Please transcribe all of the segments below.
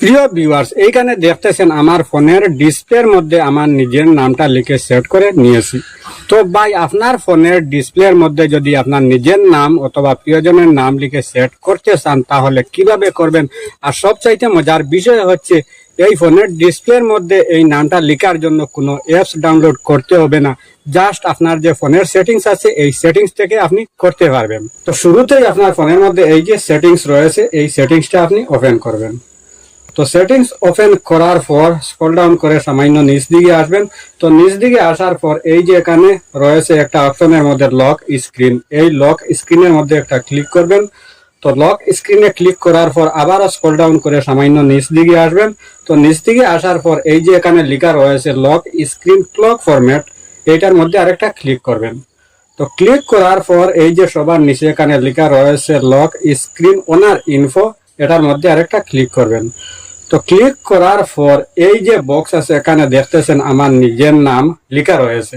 প্রিয় ভিউয়ার্স এইখানে দেখতেছেন আমার ফোনের ডিসপ্লের মধ্যে আমার নিজের নামটা লিখে সেট করে নিয়েছি। তো ভাই, আপনার ফোনের ডিসপ্লের মধ্যে যদি আপনার নিজের নাম অথবা প্রিয়জনের নাম লিখে সেট করতে চান, তাহলে কীভাবে করবেন? আর সবচাইতে মজার বিষয় হচ্ছে, এই ফোনের ডিসপ্লের মধ্যে এই নামটা লেখার জন্য কোনো অ্যাপস ডাউনলোড করতে হবে না। জাস্ট আপনার যে ফোনের সেটিংস আছে, এই সেটিংস থেকে আপনি করতে পারবেন। তো শুরুতেই আপনার ফোনের মধ্যে এই যে সেটিংস রয়েছে, এই সেটিংসটা আপনি ওপেন করবেন। তো সেটিংস ওপেন করার পর স্কল ডাউন করে সামান্য নিচ দিকে আসবেন। তো নিচ দিকে আসার পর, এই যে এখানে রয়েছে একটা অপশনের মধ্যে লক স্ক্রিন এই লক স্ক্রিনের মধ্যে একটা ক্লিক করবেন। তো লক স্ক্রিনে ক্লিক করার পর আবারও স্কল ডাউন করে সামান্য নিচ দিকে আসবেন। তো নিচ দিকে আসার পর, এই যে এখানে লেখা রয়েছে লক স্ক্রিন ক্লক ফরম্যাট এইটার মধ্যে আরেকটা ক্লিক করবেন। তো ক্লিক করার পর, এই যে সবার নিচে এখানে লেখা রয়েছে লক স্ক্রিন ওনার ইনফো এটার মধ্যে আরেকটা ক্লিক করবেন। তো ক্লিক করার পর এই যে বক্স আছে, এখানে দেখতেছেন আমার নিজের নাম লেখা রয়েছে।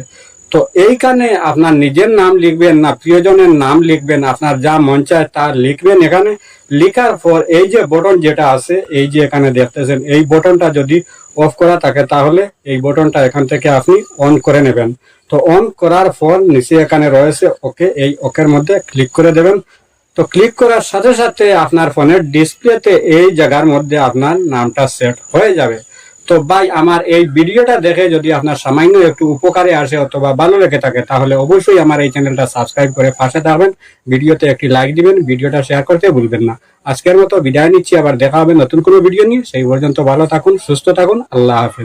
তো এইখানে আপনার নিজের নাম লিখবেন না, প্রিয়জনের নাম লিখবেন, আপনার যা মন চায় তা লিখবেন এখানে। লিখার পর এই যে বটন যেটা আছে, এই যে এখানে দেখতেছেন, এই বটনটা যদি অফ করা থাকে তাহলে এই বটনটা এখান থেকে আপনি অন করে নেবেন। তো অন করার পর নিচে এখানে রয়েছে ওকে এই ওকের মধ্যে ক্লিক করে দেবেন। তো ক্লিক করার সাথে সাথে আপনার ফোনের ডিসপ্লেতে এই জায়গার মধ্যে আপনার নামটা সেট হয়ে যাবে। তো ভাই, আমার এই ভিডিওটা দেখে যদি আপনার সামান্য একটু উপকারে আসে অথবা ভালো লেগে থাকে, তাহলে অবশ্যই আমার এই চ্যানেলটা সাবস্ক্রাইব করে পাশে থাকবেন। ভিডিওতে একটি লাইক দিবেন, ভিডিওটা শেয়ার করতে ভুলবেন না। আজকের মতো বিদায় নিচ্ছি, আবার দেখা হবে নতুন কোনো ভিডিও নিয়ে। সেই পর্যন্ত ভালো থাকুন, সুস্থ থাকুন, আল্লাহ হাফিজ।